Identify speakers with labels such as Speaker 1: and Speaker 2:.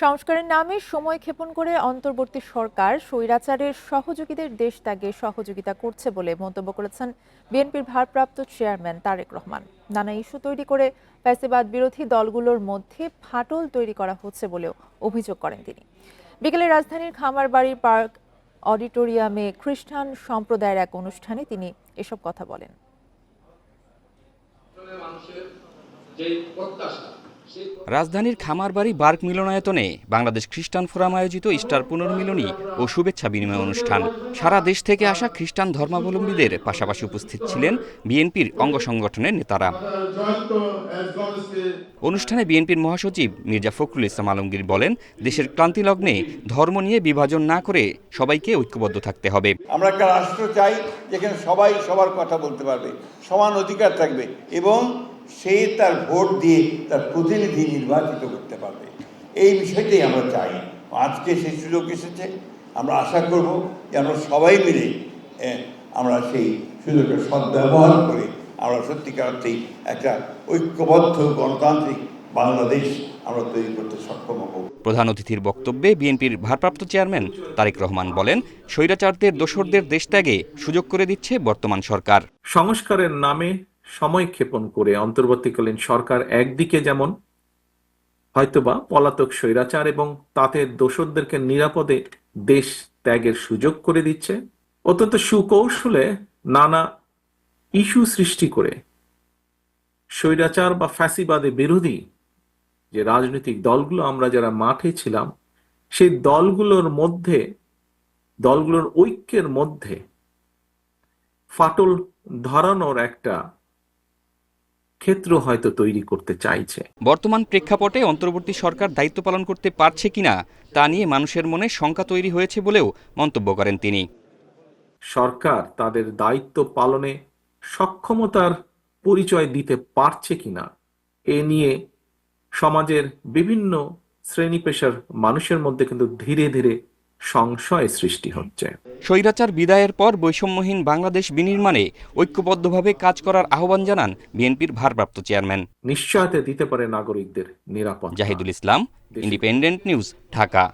Speaker 1: সংস্কারের নামে সময় ক্ষেপণ করে অন্তর্বর্তী সরকার স্বৈরাচারের সহযোগীদের দেশ ত্যাগে সহযোগিতা করছে বলে মন্তব্য করেছেন বিএনপির ভারপ্রাপ্ত চেয়ারম্যান তারেক রহমান। নানা ইস্যু তৈরি করে ফ্যাসিবাদ বিরোধী দলগুলোর মধ্যে ফাটল তৈরি করা হচ্ছে বলেও অভিযোগ করেন তিনি। বিকেলে রাজধানীর খামারবাড়ির পার্ক অডিটোরিয়ামে খ্রিস্টান সম্প্রদায়ের এক অনুষ্ঠানে তিনি এসব কথা বলেন।
Speaker 2: মানুষের যেই প্রত্যাশা
Speaker 3: রাজধানীর খামারবাড়ি বার্ক মিলনায়তনে বাংলাদেশ খ্রিস্টান ফোরাম আয়োজিত ইস্টার পুনর্মিলনী ও শুভেচ্ছা বিনিময় অনুষ্ঠান। সারা দেশ থেকে আসা খ্রিস্টান ধর্মাবলম্বীদের পাশাপাশি উপস্থিত ছিলেন বিএনপির অঙ্গ সংগঠনের নেতারা। অনুষ্ঠানে বিএনপির মহাসচিব মির্জা ফখরুল ইসলাম আলমগীর বলেন, দেশের ক্লান্তিলগ্নে ধর্ম নিয়ে বিভাজন না করে সবাইকে ঐক্যবদ্ধ থাকতে হবে।
Speaker 4: আমরা একটা রাষ্ট্র চাই যেখানে সবাই সবার কথা বলতে পারবে, সমান অধিকার থাকবে এবং সে তার ভোট দিয়ে তার প্রতিনিধি নির্বাচিত করতে পারবে। এই বিষয়টাই আমরা চাই। আজকে সেই সুযোগ এসেছে। আমরা আশা করব যে আমরা সবাই মিলে আমরা সেই সুযোগের সদ্ব্যবহার করে আমরা সত্যিকার অর্থেই একটা ঐক্যবদ্ধ গণতান্ত্রিক বাংলাদেশ আমরা তৈরি করতে সক্ষম হব।
Speaker 3: প্রধান অতিথির বক্তব্যে বিএনপির ভারপ্রাপ্ত চেয়ারম্যান তারেক রহমান বলেন স্বৈরাচারদের দোসরদের দেশত্যাগে সুযোগ করে দিচ্ছে বর্তমান সরকার।
Speaker 5: সংস্কারের নামে সময় ক্ষেপণ করে অন্তর্বর্তীকালীন সরকার একদিকে যেমন হয়তোবা পলাতক স্বৈরাচার এবং তাতে দোসরদেরকে নিরাপদে দেশ ত্যাগের সুযোগ করে দিচ্ছে, অত্যন্ত সুকৌশলে নানা ইস্যু সৃষ্টি করে। স্বৈরাচার বা ফ্যাসিবাদে বিরোধী যে রাজনৈতিক দলগুলো আমরা যারা মাঠে ছিলাম, সেই দলগুলোর মধ্যে, দলগুলোর ঐক্যের মধ্যে ফাটল ধরানোর একটা ক্ষেত্র হয়তো তৈরি করতে চাইছে।
Speaker 3: বর্তমান প্রেক্ষাপটে অন্তর্বর্তী সরকার দায়িত্ব পালন করতে পারছে কিনা তা নিয়ে মানুষের মনে শঙ্কা তৈরি হয়েছে বলেও মন্তব্য করেন তিনি।
Speaker 5: সরকার তাদের দায়িত্ব পালনে সক্ষমতার পরিচয় দিতে পারছে কিনা এ নিয়ে সমাজের বিভিন্ন শ্রেণি পেশার মানুষের মধ্যে কিন্তু ধীরে ধীরে সংশয় সৃষ্টি হচ্ছে।
Speaker 3: স্বৈরাচার বিদায়ের পর বৈষম্যহীন বাংলাদেশ বিনির্মাণে ঐক্যবদ্ধভাবে কাজ করার আহ্বান জানান বিএনপির ভারপ্রাপ্ত চেয়ারম্যান।
Speaker 5: নিশ্চয়তা দিতে পারে নাগরিকদের নিরাপদ
Speaker 3: জাহিদুল ইসলাম ইন্ডিপেন্ডেন্ট নিউজ ঢাকা।